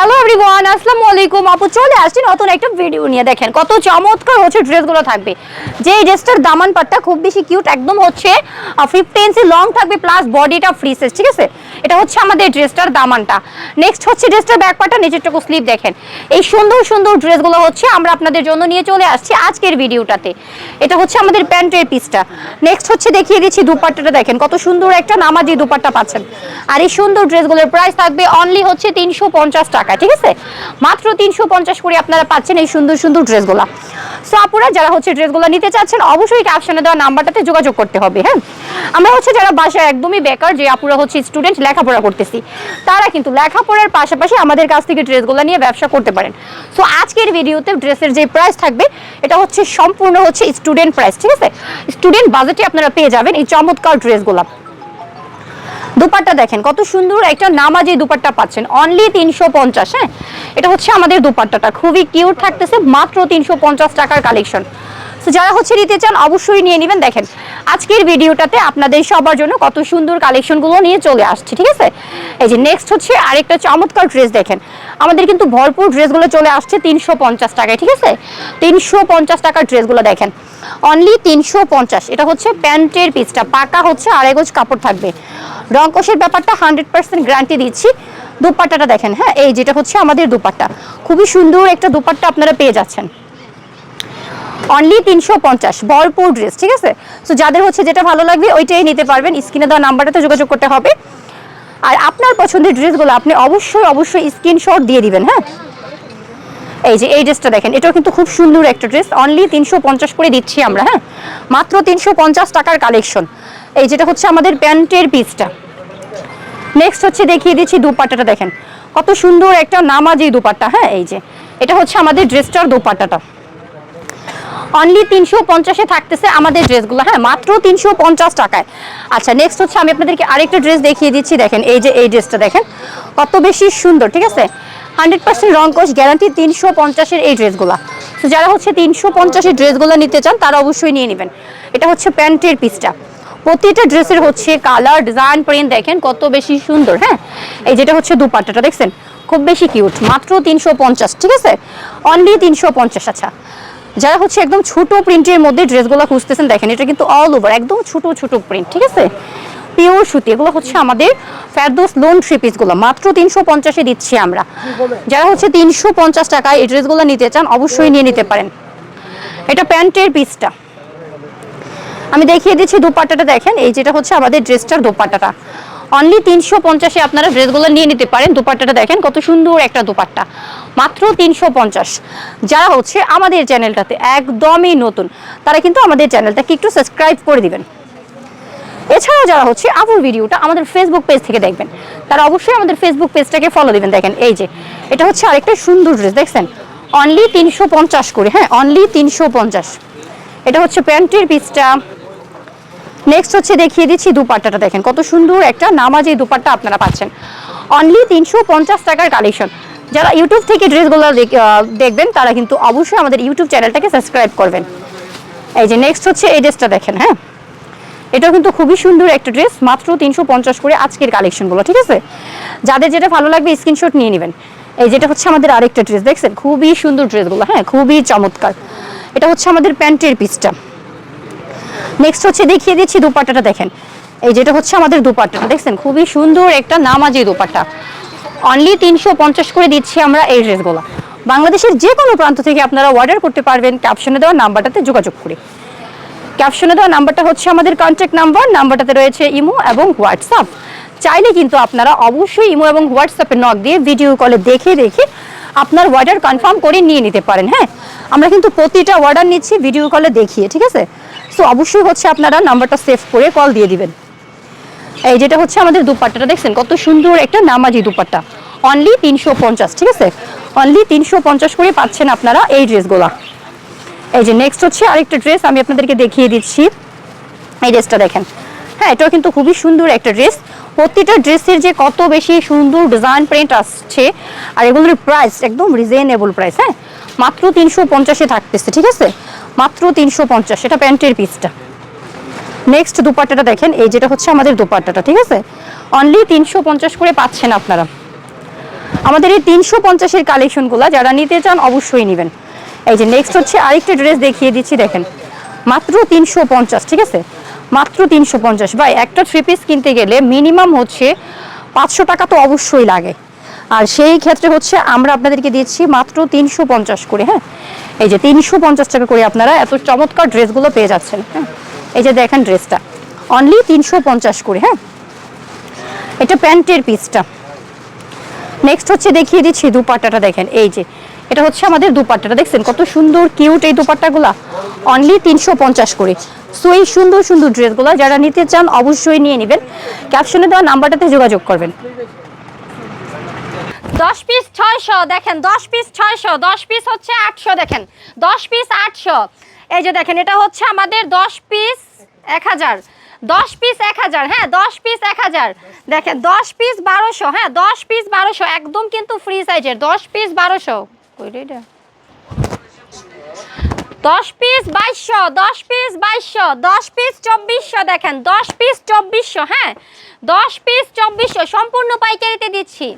Hello everyone আসসালামু আলাইকুম আপু চলে আসছি নতুন একটা ভিডিও নিয়ে। দেখেন, কত চমৎকার হচ্ছে ড্রেসগুলো থাকবে। যে এই ড্রেসটার দামান পাটটা খুব বেশি কিউট একদম হচ্ছে ফিফটি ইঞ্চি লং থাকবে প্লাস বডিটা ফ্রি সাইজ ঠিক আছে? এটা হচ্ছে আমাদের ড্রেসটার দামানটা। নেক্সট হচ্ছে ড্রেসটার ব্যাক পার্টটা নিচেরটুকু স্লিপ দেখেন। এই সুন্দর সুন্দর ড্রেসগুলো হচ্ছে আমরা আপনাদের জন্য নিয়ে চলে আসছি আজকের ভিডিওটাতে এটা হচ্ছে আমাদের প্যান্টের পিসটা নেক্সট হচ্ছে দেখিয়ে দিচ্ছি দুপাট্টাটা। দেখেন, কত সুন্দর একটা নামাজি দুপাট্টা পাচ্ছেন। আর এই সুন্দর ড্রেসগুলোর প্রাইস থাকবে অনলি হচ্ছে তিনশো পঞ্চাশ টাকা, ঠিক আছে? মাত্র তিনশো পঞ্চাশ করে আপনারা পাচ্ছেন এই সুন্দর সুন্দর ড্রেসগুলো। সো আপুরা, যারা হচ্ছে ড্রেসগুলো নিতে চাচ্ছেন, অবশ্যই ক্যাপশনে দেওয়া নাম্বারটাতে যোগাযোগ করতে হবে হ্যাঁ? আমরা হচ্ছে যারা বাসায় একদমই বেকার, যে আপুরা হচ্ছে স্টুডেন্ট লেখাপড়া করতেছি, তারা কিন্তু লেখাপড়ার পাশাপাশি আমাদের কাছ থেকে ড্রেসগুলো নিয়ে ব্যবসা করতে পারেন। সো আজকের ভিডিওতে ড্রেসের যে প্রাইস থাকবে, এটা হচ্ছে সম্পূর্ণ হচ্ছে স্টুডেন্ট প্রাইস ঠিক আছে? স্টুডেন্ট বাজেটে আপনারা পেয়ে যাবেন এই চমৎকার ড্রেসগুলো। দুপাট্টা দেখেন, কত সুন্দর একটা নামাজি দুপাট্টা পাচ্ছেন। অনলি তিনশো পঞ্চাশ হ্যাঁ? এটা হচ্ছে আমাদের দুপাট্টাটা, খুবই কিউট থাকতেছে, মাত্র তিনশো পঞ্চাশ টাকার কালেকশন তো যারা হচ্ছে নিতে চান, অবশ্যই নিয়ে নেবেন। দেখেন, আজকের ভিডিওটাতে আপনাদের সবার জন্য কত সুন্দর কালেকশনগুলো নিয়ে চলে আসছে, ঠিক আছে? এই যে নেক্সট হচ্ছে আরেকটা চমৎকার ড্রেস দেখেন। আমাদের কিন্তু ভরপুর ড্রেসগুলো চলে আসছে তিনশো পঞ্চাশ টাকায়, ঠিক আছে? তিনশো পঞ্চাশ টাকার ড্রেসগুলো দেখেন। অনলি তিনশো পঞ্চাশ, এটা হচ্ছে প্যান্টের পিসটা পাকা হচ্ছে আড়াই গোজ কাপড় থাকবে। রংকশের ব্যাপারটা হান্ড্রেড পার্সেন্ট গ্যারান্টি দিচ্ছি। দুপাট্টাটা দেখেন হ্যাঁ? এই যেটা হচ্ছে আমাদের দুপাট্টা। খুবই সুন্দর একটা দুপাট্টা আপনারা পেয়ে যাচ্ছেন। অনলি তিনশো পঞ্চাশ ভরপুর ড্রেস ঠিক আছে? সো যাদের হচ্ছে যেটা ভালো লাগবে, ওইটাই নিতে পারবেন। স্ক্রিনে দেওয়া নাম্বারটাতে যোগাযোগ করতে হবে। আর আপনার পছন্দের ড্রেসগুলো আপনি অবশ্যই অবশ্যই স্ক্রিনশট দিয়ে দিবেন হ্যাঁ? এই যে, এই ড্রেসটা দেখেন, এটাও কিন্তু খুব সুন্দর একটা ড্রেস অনলি তিনশো পঞ্চাশ করে দিচ্ছি আমরা হ্যাঁ? মাত্র তিনশো পঞ্চাশ টাকার কালেকশন এই যেটা হচ্ছে আমাদের প্যান্টের পিসটা নেক্সট হচ্ছে দেখিয়ে দিচ্ছি দুপাট্টাটা, দেখেন। কত সুন্দর একটা নামাজি দুপাট্টা হ্যাঁ এই যে। এটা হচ্ছে আমাদের ড্রেসটার দুপাট্টাটা। অনলি তিনশো পঞ্চাশে থাকতেছে আমাদের ড্রেসগুলো হ্যাঁ মাত্র তিনশো পঞ্চাশ টাকায়। আচ্ছা নেক্সট হচ্ছে আমি আপনাদেরকে আরেকটা ড্রেস দেখিয়ে দিচ্ছি, দেখেন, এই যে এই ড্রেসটা দেখেন। কত বেশি সুন্দর, ঠিক আছে? হান্ড্রেড পার্সেন্ট রং কোষ গ্যারান্টি তিনশো পঞ্চাশের এই ড্রেসগুলো তো যারা হচ্ছে তিনশো পঞ্চাশের ড্রেসগুলো নিতে চান, তারা অবশ্যই নিয়ে নেবেন। এটা হচ্ছে প্যান্টের পিসটা প্রতিটা ড্রেসের হচ্ছে কালার, ডিজাইন, প্রিন্ট, দেখেন কত বেশি সুন্দর হ্যাঁ? এই যেটা হচ্ছে দুপাট্টাটা, দেখছেন? খুব বেশি কিউট। মাত্র তিনশো পঞ্চাশ, ঠিক আছে? অনলি তিনশো পঞ্চাশ আচ্ছা। যারা হচ্ছে একদম ছোট প্রিন্টের মধ্যে ড্রেসগুলো খুঁজতেছেন, দেখেন, এটা কিন্তু অল ওভার একদম ছোট ছোট প্রিন্ট ঠিক আছে? পিওর সুতি, এগুলো হচ্ছে আমাদের ফেরদোস লোন থ্রি পিসগুলো মাত্র তিনশো পঞ্চাশে দিচ্ছি আমরা। যারা হচ্ছে তিনশো পঞ্চাশ টাকায় এই ড্রেসগুলো নিতে চান, অবশ্যই নিয়ে নিতে পারেন। এটা প্যান্টের পিসটা আমি দেখিয়ে দিচ্ছি দুপাট্টাটা দেখেন, এই যেটা হচ্ছে আমাদের ড্রেসটার দুপাট্টাটা। অনলি তিনশো পঞ্চাশে আপনারা ড্রেসগুলো নিয়ে নিতে পারেন, দুপাট্টাটা দেখেন, কত সুন্দর একটা দুপাট্টা। মাত্র তিনশো পঞ্চাশ। যারা হচ্ছে আমাদের চ্যানেলটাতে একদমই নতুন, তারা কিন্তু আমাদের চ্যানেলটাকে একটু সাবস্ক্রাইব করে দিবেন। এছাড়াও যারা হচ্ছে আপুর ভিডিওটা আমাদের ফেসবুক পেজ থেকে দেখবেন, তারা অবশ্যই আমাদের ফেসবুক পেজটাকে ফলো দিবেন। দেখেন, এই যে, এটা হচ্ছে আরেকটা সুন্দর ড্রেস দেখছেন? অনলি তিনশো পঞ্চাশ করে হ্যাঁ অনলি তিনশো পঞ্চাশ। এটা হচ্ছে প্যান্টের পিসটা নেক্সট হচ্ছে দেখিয়ে দিচ্ছি দুপাট্টাটা দেখেন। কত সুন্দর একটা নামাজি দুপাট্টা আপনারা পাচ্ছেন। অনলি তিনশো পঞ্চাশ টাকার কালেকশন যারা ইউটিউব থেকে ড্রেসগুলো দেখবেন, তারা কিন্তু অবশ্যই আমাদের ইউটিউব চ্যানেলটাকে সাবস্ক্রাইব করবেন। এই যে নেক্সট হচ্ছে এই ড্রেসটা দেখেন হ্যাঁ? এটাও কিন্তু খুবই সুন্দর একটা ড্রেস মাত্র তিনশো পঞ্চাশ করে আজকের কালেকশনগুলো ঠিক আছে? যাদের যেটা ভালো লাগবে স্ক্রিনশট নিয়ে নেবেন। এই যেটা হচ্ছে আমাদের আরেকটা ড্রেস দেখছেন? খুবই সুন্দর ড্রেসগুলো হ্যাঁ? খুবই চমৎকার। এটা হচ্ছে আমাদের প্যান্টের পিসটা নেক্সট হচ্ছে দেখিয়ে দিচ্ছি দুপাট্টাটা দেখেন। এই যেটা হচ্ছে আমাদের দুপাট্টাটা, দেখছেন? খুবই সুন্দর একটা নামাজি দুপাট্টা। অনলি তিনশো পঞ্চাশ করে দিচ্ছি আমরা এই ড্রেসগুলো। বাংলাদেশের যে কোনো প্রান্ত থেকে আপনারা অর্ডার করতে পারবেন ক্যাপশনে দেওয়া নাম্বারটাতে যোগাযোগ করে। ক্যাপশনে দেওয়া নাম্বারটা হচ্ছে আমাদের কন্ট্যাক্ট নাম্বার নাম্বারটাতে রয়েছে ইমো এবং হোয়াটসঅ্যাপ। চাইলে কিন্তু আপনারা অবশ্যই ইমো এবং হোয়াটসঅ্যাপে নক দিয়ে ভিডিও কলে দেখে দেখে আপনার অর্ডার কনফার্ম করে নিয়ে নিতে পারেন হ্যাঁ? আমরা কিন্তু প্রতিটা অর্ডার নিচ্ছি ভিডিও কলে দেখিয়ে, ঠিক আছে? সো অবশ্যই হচ্ছে আপনারা নাম্বারটা সেভ করে কল দিয়ে দিবেন। এই যেটা হচ্ছে আমাদের দুপাট্টাটা, দেখছেন কত সুন্দর একটা নামাজি দুপাট্টা। অনলি তিনশো পঞ্চাশ, ঠিক আছে? অনলি তিনশো পঞ্চাশ করে পাচ্ছেন আপনারা এই ড্রেসগুলা। এই যে নেক্সট হচ্ছে আরেকটা ড্রেস আমি আপনাদেরকে দেখিয়ে দিচ্ছি। এই ড্রেসটা দেখেন। হ্যাঁ এটাও কিন্তু খুবই সুন্দর একটা ড্রেস প্রতিটা ড্রেসের যে কত বেশি সুন্দর ডিজাইন প্রিন্ট আসছে, আর এগুলোর প্রাইস একদম রিজনেবল প্রাইস হ্যাঁ? মাত্র তিনশো পঞ্চাশে থাকতেছে, ঠিক আছে? মাত্র তিনশো পঞ্চাশ এটা প্যান্টের পিসটা। নেক্সট দুপাট্টাটা দেখেন, এই যেটা হচ্ছে আমাদের দুপাট্টাটা, ঠিক আছে? অনলি তিনশো পঞ্চাশ করে পাচ্ছেন আপনারা। আমাদের এই তিনশো পঞ্চাশের কালেকশনগুলো, যারা নিতে চান অবশ্যই নেবেন। এই যে নেক্সট হচ্ছে আরেকটা ড্রেস দেখিয়ে দিচ্ছি, দেখেন। মাত্র তিনশো পঞ্চাশ, ঠিক আছে? মাত্র তিনশো পঞ্চাশ। ভাই, একটা থ্রি পিস কিনতে গেলে মিনিমাম হচ্ছে পাঁচশো টাকা তো অবশ্যই লাগে। আর সেই ক্ষেত্রে হচ্ছে আমরা আপনাদেরকে দিচ্ছি মাত্র তিনশো পঞ্চাশ করে হ্যাঁ? এই যে তিনশো পঞ্চাশ টাকা করে আপনারা এত চমৎকার ড্রেসগুলো পেয়ে যাচ্ছেন হ্যাঁ? এই যে দেখেন ড্রেসটা। অনলি তিনশো পঞ্চাশ করে হ্যাঁ? এটা প্যান্টের পিসটা। নেক্সট হচ্ছে দেখিয়ে দিচ্ছি দুপাট্টাটা দেখেন, এই যে। এটা হচ্ছে আমাদের দুপাট্টাটা, দেখছেন? কত সুন্দর কিউট এই দুপাট্টাগুলা। অনলি তিনশো পঞ্চাশ করে। সো এই সুন্দর সুন্দর ড্রেসগুলো যারা নিতে চান অবশ্যই নিয়ে নেবেন। ক্যাপশনে দেওয়া নাম্বারটাতে যোগাযোগ করবেন। দশ পিস ছয়শো দেখেন দশ পিস ছয়শো দশ পিস হচ্ছে আটশো দেখেন দশ পিস আটশো এই যে দেখেন এটা হচ্ছে আমাদের দশ পিস এক হাজার দশ পিস এক হাজার হ্যাঁ দশ পিস এক হাজার দেখেন দশ পিস বারোশো হ্যাঁ দশ পিস বারোশো একদম কিন্তু ফ্রি সাইজের দশ পিস বারোশো? দশ পিস বাইশশো দশ পিস বাইশশো দশ পিস চব্বিশশো দেখেন দশ পিস চব্বিশশো হ্যাঁ দশ পিস চব্বিশশো সম্পূর্ণ পাইকারিতে দিচ্ছি